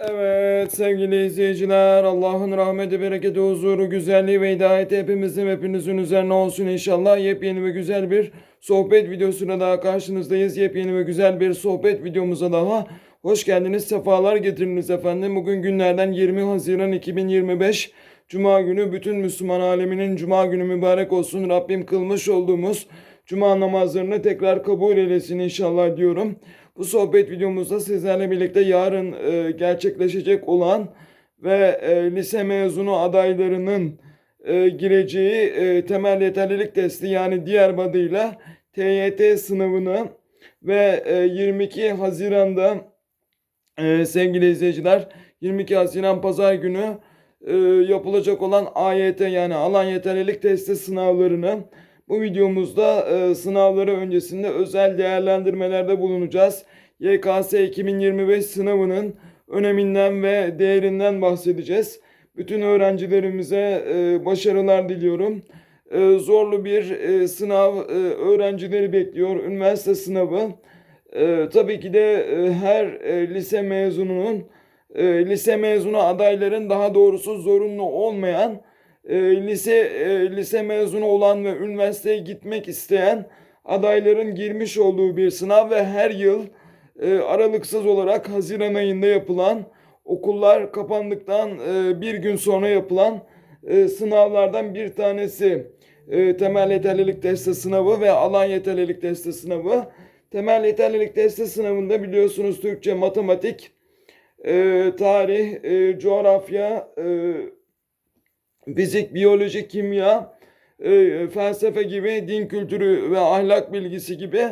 Evet sevgili izleyiciler Allah'ın rahmeti, bereketi, huzuru, güzelliği ve hidayeti hepimizin hepinizin üzerine olsun inşallah. Yepyeni ve güzel bir sohbet videosuna daha karşınızdayız. Yepyeni ve güzel bir sohbet videomuza daha hoş geldiniz. Sefalar getiriniz efendim. Bugün günlerden 20 Haziran 2025 Cuma günü bütün Müslüman aleminin Cuma günü mübarek olsun. Rabbim kılmış olduğumuz Cuma namazlarını tekrar kabul eylesin inşallah diyorum. Bu sohbet videomuzda sizlerle birlikte yarın e, gerçekleşecek olan ve e, lise mezunu adaylarının e, gireceği e, temel yeterlilik testi yani diğer adıyla TYT sınavını ve e, 22 Haziran'da e, sevgili izleyiciler 22 Haziran Pazar günü e, yapılacak olan AYT yani alan yeterlilik testi sınavlarını bu videomuzda e, sınavları öncesinde özel değerlendirmelerde bulunacağız. YKS 2025 sınavının öneminden ve değerinden bahsedeceğiz. Bütün öğrencilerimize e, başarılar diliyorum. E, zorlu bir e, sınav e, öğrencileri bekliyor. Üniversite sınavı. E, tabii ki de e, her e, lise mezununun e, lise mezunu adayların daha doğrusu zorunlu olmayan e, lise e, lise mezunu olan ve üniversiteye gitmek isteyen adayların girmiş olduğu bir sınav ve her yıl e, aralıksız olarak Haziran ayında yapılan okullar kapandıktan e, bir gün sonra yapılan e, sınavlardan bir tanesi e, temel yeterlilik testi sınavı ve alan yeterlilik testi sınavı. Temel yeterlilik testi sınavında biliyorsunuz Türkçe, matematik, e, tarih, e, coğrafya, e, fizik, biyoloji, kimya, e, felsefe gibi, din kültürü ve ahlak bilgisi gibi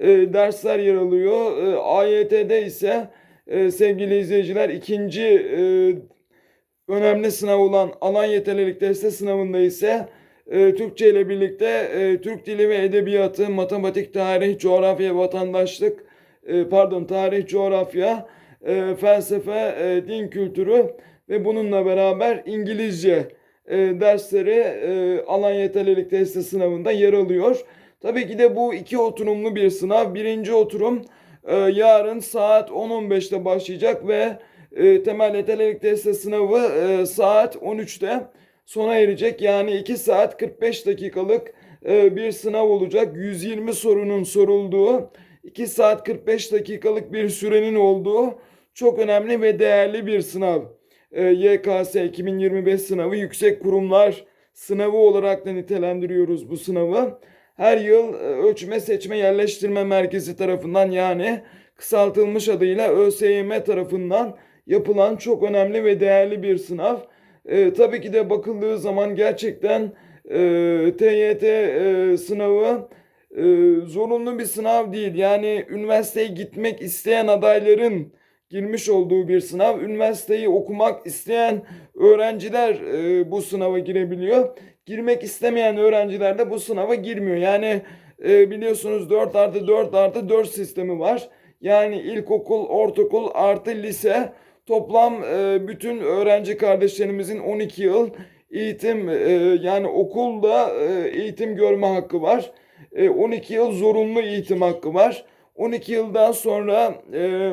e, dersler yer alıyor. E, AYT'de ise e, sevgili izleyiciler ikinci e, önemli sınav olan alan yeterlilik testi sınavında ise e, Türkçe ile birlikte e, Türk dili ve edebiyatı, matematik, tarih, coğrafya, vatandaşlık, e, pardon tarih, coğrafya, e, felsefe, e, din kültürü ve bununla beraber İngilizce e, dersleri e, alan yeterlilik testi sınavında yer alıyor. Tabii ki de bu iki oturumlu bir sınav. Birinci oturum e, yarın saat 10.15'te başlayacak ve e, temel yeterlilik testi sınavı e, saat 13'te sona erecek. Yani 2 saat 45 dakikalık e, bir sınav olacak. 120 sorunun sorulduğu, 2 saat 45 dakikalık bir sürenin olduğu çok önemli ve değerli bir sınav. E, YKS 2025 sınavı yüksek kurumlar sınavı olarak da nitelendiriyoruz bu sınavı. Her yıl e, ölçme seçme yerleştirme merkezi tarafından yani kısaltılmış adıyla ÖSYM tarafından yapılan çok önemli ve değerli bir sınav. E, tabii ki de bakıldığı zaman gerçekten e, TYT e, sınavı e, zorunlu bir sınav değil. Yani üniversiteye gitmek isteyen adayların girmiş olduğu bir sınav. Üniversiteyi okumak isteyen öğrenciler e, bu sınava girebiliyor. Girmek istemeyen öğrenciler de bu sınava girmiyor. Yani e, biliyorsunuz 4 artı 4 artı 4 sistemi var. Yani ilkokul, ortaokul artı lise toplam e, bütün öğrenci kardeşlerimizin 12 yıl eğitim e, yani okulda e, eğitim görme hakkı var. E, 12 yıl zorunlu eğitim hakkı var. 12 yıldan sonra e,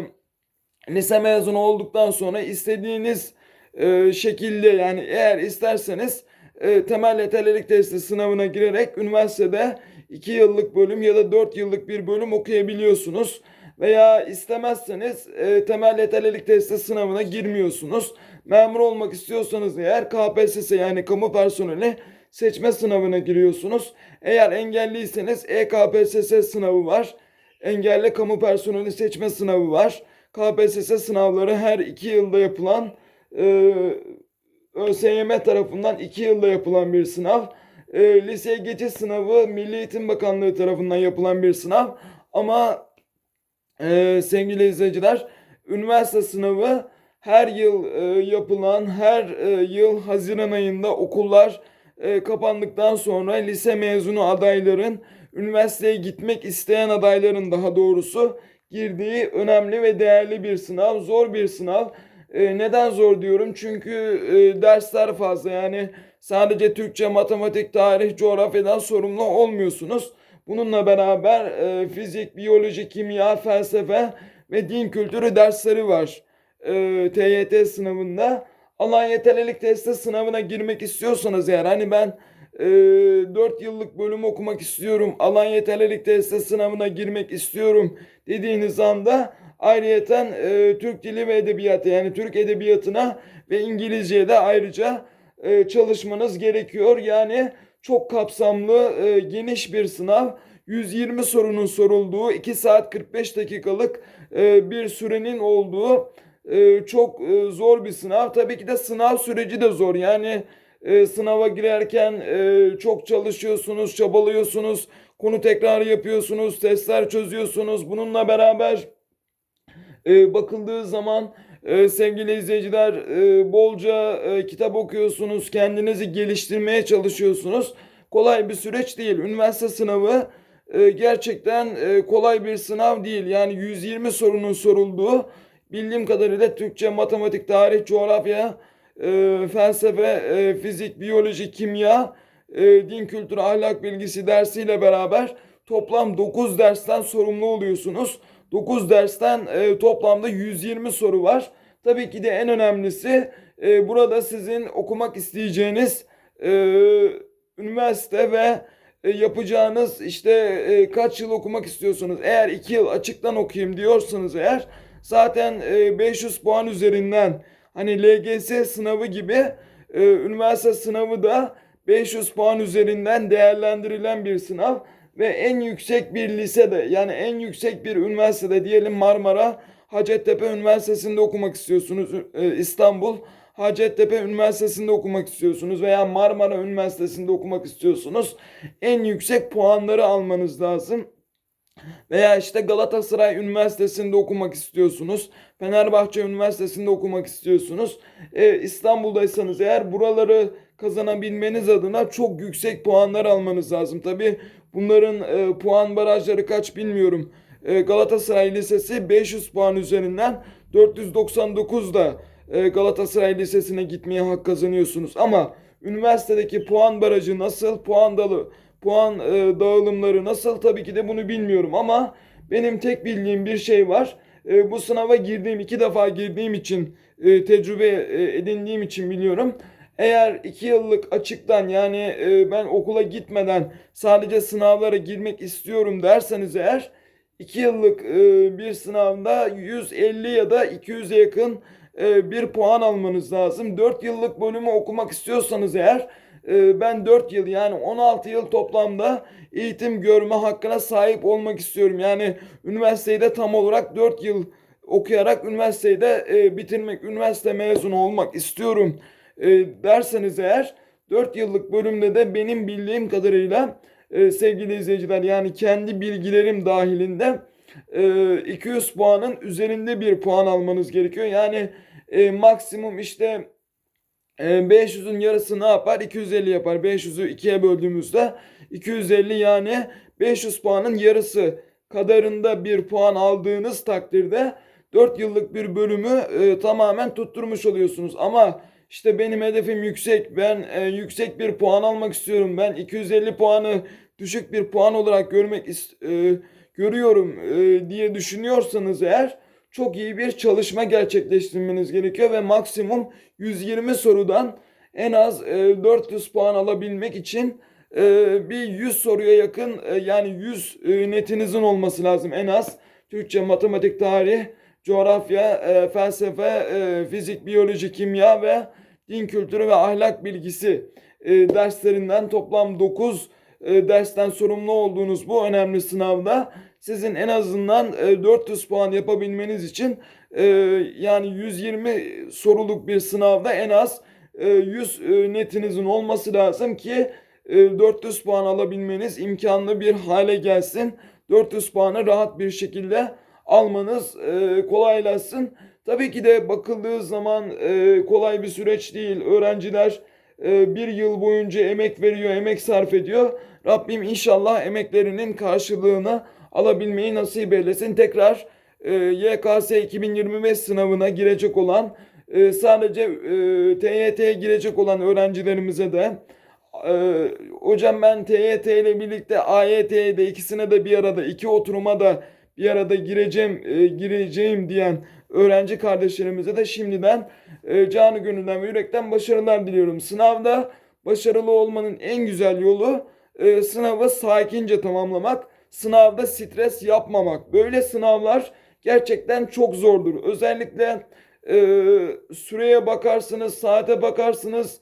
lise mezunu olduktan sonra istediğiniz e, şekilde yani eğer isterseniz e, temel yeterlilik testi sınavına girerek üniversitede 2 yıllık bölüm ya da 4 yıllık bir bölüm okuyabiliyorsunuz. Veya istemezseniz e, temel yeterlilik testi sınavına girmiyorsunuz. Memur olmak istiyorsanız eğer KPSS yani kamu personeli seçme sınavına giriyorsunuz. Eğer engelliyseniz EKPSS sınavı var. Engelli kamu personeli seçme sınavı var. KPSS sınavları her iki yılda yapılan e, ÖSYM tarafından iki yılda yapılan bir sınav. E, liseye geçiş sınavı Milli Eğitim Bakanlığı tarafından yapılan bir sınav. Ama e, sevgili izleyiciler üniversite sınavı her yıl e, yapılan her e, yıl Haziran ayında okullar e, kapandıktan sonra lise mezunu adayların üniversiteye gitmek isteyen adayların daha doğrusu girdiği önemli ve değerli bir sınav, zor bir sınav. E, neden zor diyorum? Çünkü e, dersler fazla. Yani sadece Türkçe, matematik, tarih, coğrafyadan sorumlu olmuyorsunuz. Bununla beraber e, fizik, biyoloji, kimya, felsefe ve din kültürü dersleri var. e, TYT sınavında alan yeterlilik testi sınavına girmek istiyorsanız eğer hani ben e, 4 yıllık bölüm okumak istiyorum alan yeterlilik testi sınavına girmek istiyorum dediğiniz anda ayrıyeten e, Türk Dili ve Edebiyatı yani Türk Edebiyatı'na ve İngilizce'ye de ayrıca e, çalışmanız gerekiyor. Yani çok kapsamlı, e, geniş bir sınav. 120 sorunun sorulduğu, 2 saat 45 dakikalık e, bir sürenin olduğu e, çok e, zor bir sınav. Tabii ki de sınav süreci de zor. Yani e, sınava girerken e, çok çalışıyorsunuz, çabalıyorsunuz, konu tekrarı yapıyorsunuz, testler çözüyorsunuz. Bununla beraber e, bakıldığı zaman e, sevgili izleyiciler e, bolca e, kitap okuyorsunuz, kendinizi geliştirmeye çalışıyorsunuz. Kolay bir süreç değil. Üniversite sınavı e, gerçekten e, kolay bir sınav değil. Yani 120 sorunun sorulduğu bildiğim kadarıyla Türkçe, matematik, tarih, coğrafya, e, felsefe, e, fizik, biyoloji, kimya, e, din kültürü, ahlak bilgisi dersiyle beraber toplam 9 dersten sorumlu oluyorsunuz. 9 dersten e, toplamda 120 soru var. Tabii ki de en önemlisi e, burada sizin okumak isteyeceğiniz e, üniversite ve e, yapacağınız işte e, kaç yıl okumak istiyorsunuz. Eğer 2 yıl açıktan okuyayım diyorsanız eğer zaten e, 500 puan üzerinden hani LGS sınavı gibi e, üniversite sınavı da 500 puan üzerinden değerlendirilen bir sınav ve en yüksek bir lisede yani en yüksek bir üniversitede diyelim Marmara Hacettepe Üniversitesi'nde okumak istiyorsunuz e, İstanbul Hacettepe Üniversitesi'nde okumak istiyorsunuz veya Marmara Üniversitesi'nde okumak istiyorsunuz. En yüksek puanları almanız lazım. Veya işte Galatasaray Üniversitesi'nde okumak istiyorsunuz. Fenerbahçe Üniversitesi'nde okumak istiyorsunuz. Ee, İstanbul'daysanız eğer buraları kazanabilmeniz adına çok yüksek puanlar almanız lazım. Tabi bunların e, puan barajları kaç bilmiyorum. E, Galatasaray Lisesi 500 puan üzerinden 499 da e, Galatasaray Lisesi'ne gitmeye hak kazanıyorsunuz. Ama üniversitedeki puan barajı nasıl, puan dalı, puan e, dağılımları nasıl tabii ki de bunu bilmiyorum ama benim tek bildiğim bir şey var. E, bu sınava girdiğim iki defa girdiğim için e, tecrübe e, edindiğim için biliyorum. Eğer iki yıllık açıktan yani e, ben okula gitmeden sadece sınavlara girmek istiyorum derseniz eğer iki yıllık e, bir sınavda 150 ya da 200'e yakın e, bir puan almanız lazım. 4 yıllık bölümü okumak istiyorsanız eğer e, ben 4 yıl yani 16 yıl toplamda eğitim görme hakkına sahip olmak istiyorum. Yani üniversiteyi de tam olarak 4 yıl okuyarak üniversiteyi de e, bitirmek, üniversite mezunu olmak istiyorum e, derseniz eğer 4 yıllık bölümde de benim bildiğim kadarıyla e, sevgili izleyiciler yani kendi bilgilerim dahilinde e, 200 puanın üzerinde bir puan almanız gerekiyor. Yani e, maksimum işte 500'ün yarısı ne yapar? 250 yapar. 500'ü ikiye böldüğümüzde 250 yani 500 puanın yarısı kadarında bir puan aldığınız takdirde 4 yıllık bir bölümü e, tamamen tutturmuş oluyorsunuz. Ama işte benim hedefim yüksek. Ben e, yüksek bir puan almak istiyorum. Ben 250 puanı düşük bir puan olarak görmek e, görüyorum e, diye düşünüyorsanız eğer çok iyi bir çalışma gerçekleştirmeniz gerekiyor ve maksimum 120 sorudan en az e, 400 puan alabilmek için e, bir 100 soruya yakın e, yani 100 e, netinizin olması lazım en az. Türkçe, matematik, tarih, coğrafya, e, felsefe, e, fizik, biyoloji, kimya ve din kültürü ve ahlak bilgisi e, derslerinden toplam 9 e, dersten sorumlu olduğunuz bu önemli sınavda sizin en azından e, 400 puan yapabilmeniz için e, yani 120 soruluk bir sınavda en az e, 100 e, netinizin olması lazım ki e, 400 puan alabilmeniz imkanlı bir hale gelsin. 400 puanı rahat bir şekilde almanız e, kolaylaşsın. Tabii ki de bakıldığı zaman e, kolay bir süreç değil. Öğrenciler e, bir yıl boyunca emek veriyor, emek sarf ediyor. Rabbim inşallah emeklerinin karşılığını alabilmeyi nasip eylesin. Tekrar e, YKS 2025 sınavına girecek olan e, sadece e, TYT'ye girecek olan öğrencilerimize de e, hocam ben TYT ile birlikte AYT'ye de ikisine de bir arada iki oturuma da bir arada gireceğim e, gireceğim diyen öğrenci kardeşlerimize de şimdiden e, canı gönülden ve yürekten başarılar diliyorum. Sınavda başarılı olmanın en güzel yolu e, sınavı sakince tamamlamak, sınavda stres yapmamak. Böyle sınavlar gerçekten çok zordur. Özellikle e, süreye bakarsınız, saate bakarsınız.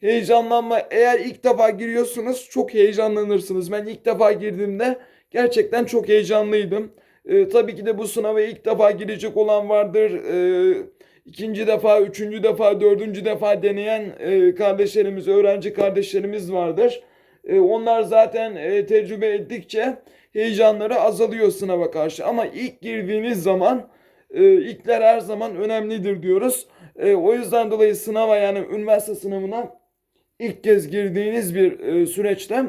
Heyecanlanma. Eğer ilk defa giriyorsunuz çok heyecanlanırsınız. Ben ilk defa girdiğimde gerçekten çok heyecanlıydım. E, tabii ki de bu sınava ilk defa girecek olan vardır. E, ikinci defa, üçüncü defa, dördüncü defa deneyen e, kardeşlerimiz, öğrenci kardeşlerimiz vardır. E, onlar zaten e, tecrübe ettikçe heyecanları azalıyor sınava karşı. Ama ilk girdiğiniz zaman e, ilkler her zaman önemlidir diyoruz. E, o yüzden dolayı sınava yani üniversite sınavına ilk kez girdiğiniz bir e, süreçte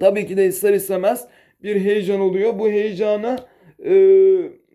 tabii ki de ister istemez bir heyecan oluyor. Bu heyecanı e,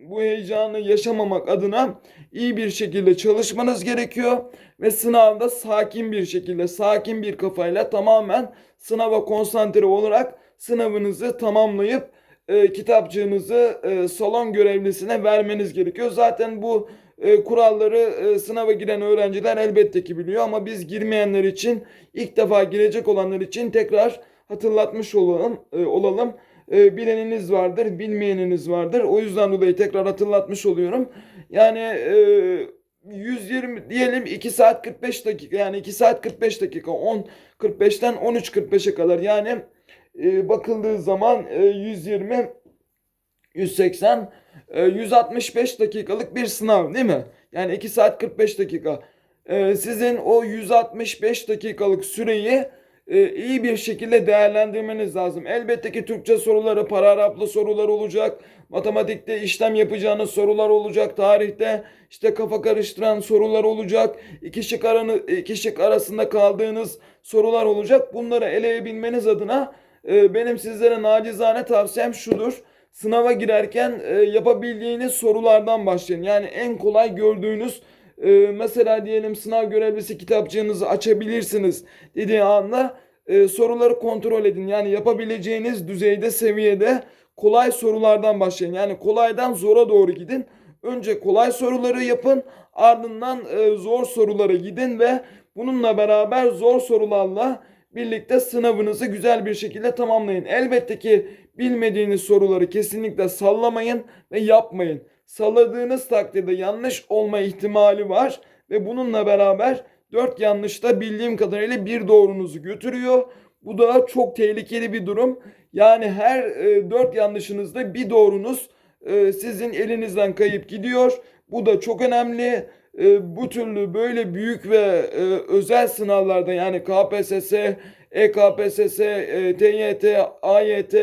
bu heyecanı yaşamamak adına iyi bir şekilde çalışmanız gerekiyor ve sınavda sakin bir şekilde, sakin bir kafayla tamamen sınava konsantre olarak sınavınızı tamamlayıp e, kitapçığınızı e, salon görevlisine vermeniz gerekiyor. Zaten bu e, kuralları e, sınava giren öğrenciler elbette ki biliyor ama biz girmeyenler için ilk defa girecek olanlar için tekrar hatırlatmış olalım. E, olalım. E, bileniniz vardır, bilmeyeniniz vardır. O yüzden dolayı tekrar hatırlatmış oluyorum. Yani e, 120 diyelim 2 saat 45 dakika yani 2 saat 45 dakika 10 45'ten 13.45'e kadar yani e, bakıldığı zaman e, 120 180 e, 165 dakikalık bir sınav değil mi? Yani 2 saat 45 dakika. E, sizin o 165 dakikalık süreyi e, iyi bir şekilde değerlendirmeniz lazım. Elbette ki Türkçe soruları, paragraflı sorular olacak. Matematikte işlem yapacağınız sorular olacak. Tarihte işte kafa karıştıran sorular olacak. İki şık, aranı, iki şık arasında kaldığınız sorular olacak. Bunları eleyebilmeniz adına e, benim sizlere nacizane tavsiyem şudur. Sınava girerken e, yapabildiğiniz sorulardan başlayın. Yani en kolay gördüğünüz e, mesela diyelim sınav görevlisi kitapçığınızı açabilirsiniz dediği anda e, soruları kontrol edin. Yani yapabileceğiniz düzeyde, seviyede kolay sorulardan başlayın. Yani kolaydan zora doğru gidin. Önce kolay soruları yapın, ardından e, zor sorulara gidin ve bununla beraber zor sorularla birlikte sınavınızı güzel bir şekilde tamamlayın. Elbette ki bilmediğiniz soruları kesinlikle sallamayın ve yapmayın. Salladığınız takdirde yanlış olma ihtimali var ve bununla beraber 4 yanlışta bildiğim kadarıyla bir doğrunuzu götürüyor. Bu da çok tehlikeli bir durum. Yani her e, 4 yanlışınızda bir doğrunuz e, sizin elinizden kayıp gidiyor. Bu da çok önemli. E, bu türlü böyle büyük ve e, özel sınavlarda yani KPSS, EKPSS, e, TYT, AYT,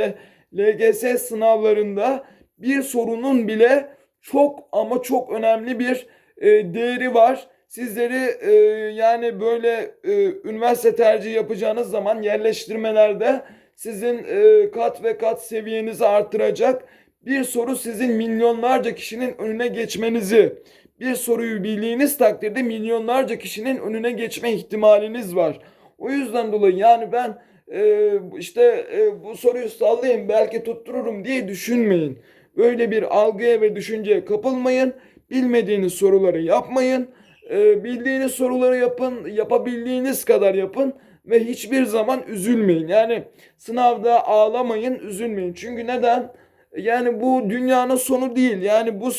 LGS sınavlarında bir sorunun bile çok ama çok önemli bir e, değeri var. Sizleri e, yani böyle e, üniversite tercihi yapacağınız zaman yerleştirmelerde sizin e, kat ve kat seviyenizi artıracak bir soru sizin milyonlarca kişinin önüne geçmenizi, bir soruyu bildiğiniz takdirde milyonlarca kişinin önüne geçme ihtimaliniz var. O yüzden dolayı yani ben e, işte e, bu soruyu sallayayım belki tuttururum diye düşünmeyin. Böyle bir algıya ve düşünceye kapılmayın. Bilmediğiniz soruları yapmayın. E, bildiğiniz soruları yapın, yapabildiğiniz kadar yapın ve hiçbir zaman üzülmeyin. Yani sınavda ağlamayın, üzülmeyin. Çünkü neden? Yani bu dünyanın sonu değil. Yani bu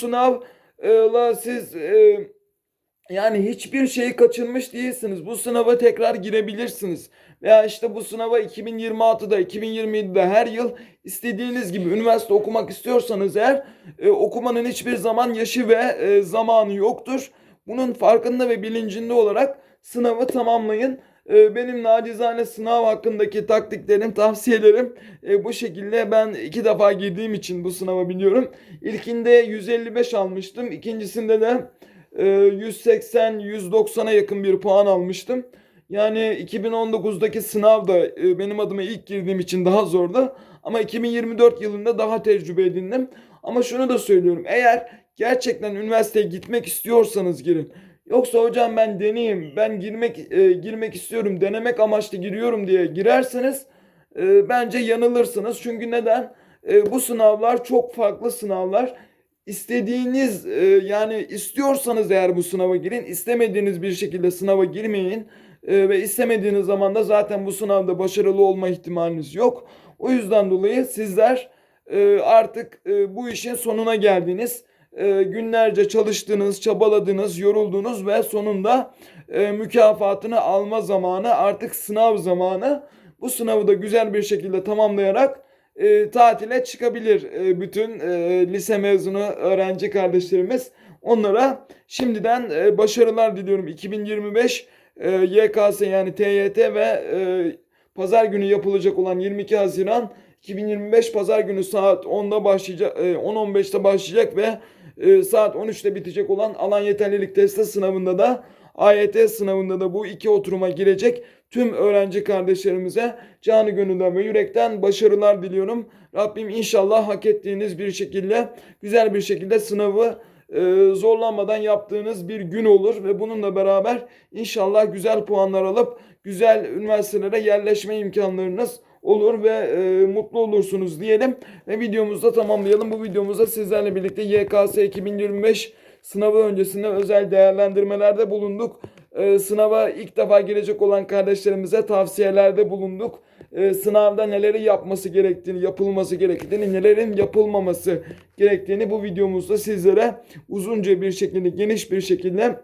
sınavla siz e, yani hiçbir şeyi kaçırmış değilsiniz. Bu sınava tekrar girebilirsiniz. Veya işte bu sınava 2026'da, 2027'de her yıl istediğiniz gibi üniversite okumak istiyorsanız eğer e, okumanın hiçbir zaman yaşı ve e, zamanı yoktur. Bunun farkında ve bilincinde olarak sınavı tamamlayın. E, benim nacizane sınav hakkındaki taktiklerim, tavsiyelerim e, bu şekilde. Ben iki defa girdiğim için bu sınava biliyorum. İlkinde 155 almıştım. İkincisinde de 180-190'a yakın bir puan almıştım. Yani 2019'daki sınav da e, benim adıma ilk girdiğim için daha zordu. Ama 2024 yılında daha tecrübe edindim. Ama şunu da söylüyorum. Eğer gerçekten üniversiteye gitmek istiyorsanız girin. Yoksa hocam ben deneyeyim, ben girmek e, girmek istiyorum, denemek amaçlı giriyorum diye girerseniz e, bence yanılırsınız. Çünkü neden? E, bu sınavlar çok farklı sınavlar. istediğiniz e, yani istiyorsanız eğer bu sınava girin, istemediğiniz bir şekilde sınava girmeyin E, ve istemediğiniz zaman da zaten bu sınavda başarılı olma ihtimaliniz yok. O yüzden dolayı sizler e, artık e, bu işin sonuna geldiniz. E, günlerce çalıştınız, çabaladınız, yoruldunuz ve sonunda e, mükafatını alma zamanı artık sınav zamanı. Bu sınavı da güzel bir şekilde tamamlayarak e, tatile çıkabilir e, bütün e, lise mezunu öğrenci kardeşlerimiz. Onlara şimdiden e, başarılar diliyorum. 2025 e, YKS yani TYT ve e, pazar günü yapılacak olan 22 Haziran 2025 pazar günü saat 10'da başlayacak, e, 10-15'te başlayacak ve e, saat 13'te bitecek olan alan yeterlilik testi sınavında da AYT sınavında da bu iki oturuma girecek tüm öğrenci kardeşlerimize canı gönülden ve yürekten başarılar diliyorum. Rabbim inşallah hak ettiğiniz bir şekilde güzel bir şekilde sınavı e, zorlanmadan yaptığınız bir gün olur ve bununla beraber inşallah güzel puanlar alıp güzel üniversitelere yerleşme imkanlarınız olur ve e, mutlu olursunuz diyelim ve videomuzu da tamamlayalım. Bu videomuzda sizlerle birlikte YKS 2025 sınavı öncesinde özel değerlendirmelerde bulunduk. E, sınava ilk defa gelecek olan kardeşlerimize tavsiyelerde bulunduk. E, sınavda neleri yapması gerektiğini, yapılması gerektiğini, nelerin yapılmaması gerektiğini bu videomuzda sizlere uzunca bir şekilde, geniş bir şekilde,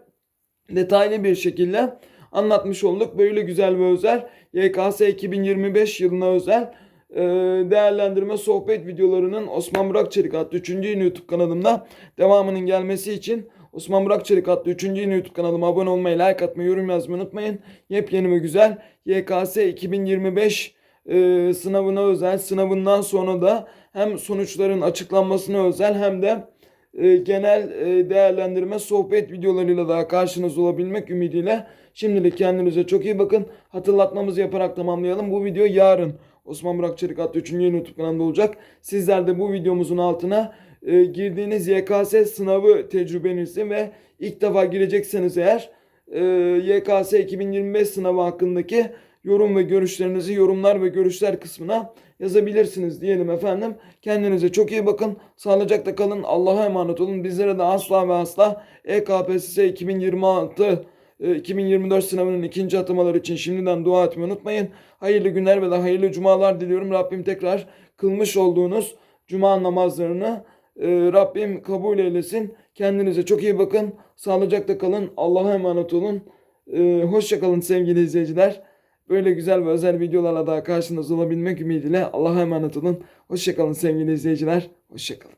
detaylı bir şekilde anlatmış olduk. Böyle güzel ve özel YKS 2025 yılına özel e, değerlendirme sohbet videolarının Osman Burak Çelik adlı 3. yeni YouTube kanalımda devamının gelmesi için Osman Burak Çelik adlı 3. yeni YouTube kanalıma abone olmayı, like atmayı, yorum yazmayı unutmayın. Yepyeni ve güzel YKS 2025 e, sınavına özel, sınavından sonra da hem sonuçların açıklanmasına özel hem de e, genel e, değerlendirme sohbet videolarıyla daha karşınızda olabilmek ümidiyle şimdilik kendinize çok iyi bakın. Hatırlatmamızı yaparak tamamlayalım. Bu video yarın Osman Burak Çelik adlı 3. yeni YouTube kanalında olacak. Sizler de bu videomuzun altına e, girdiğiniz YKS sınavı tecrübenizi ve ilk defa girecekseniz eğer e, YKS 2025 sınavı hakkındaki yorum ve görüşlerinizi yorumlar ve görüşler kısmına yazabilirsiniz diyelim efendim. Kendinize çok iyi bakın. Sağlıcakla kalın. Allah'a emanet olun. Bizlere de asla ve asla EKPSS 2026 e, 2024 sınavının ikinci atamaları için şimdiden dua etmeyi unutmayın. Hayırlı günler ve de hayırlı cumalar diliyorum. Rabbim tekrar kılmış olduğunuz cuma namazlarını e, Rabbim kabul eylesin. Kendinize çok iyi bakın. Sağlıcakla kalın. Allah'a emanet olun. E, hoşça kalın sevgili izleyiciler. Böyle güzel ve özel videolarla daha karşınızda olabilmek ümidiyle Allah'a emanet olun. Hoşçakalın sevgili izleyiciler. Hoşçakalın.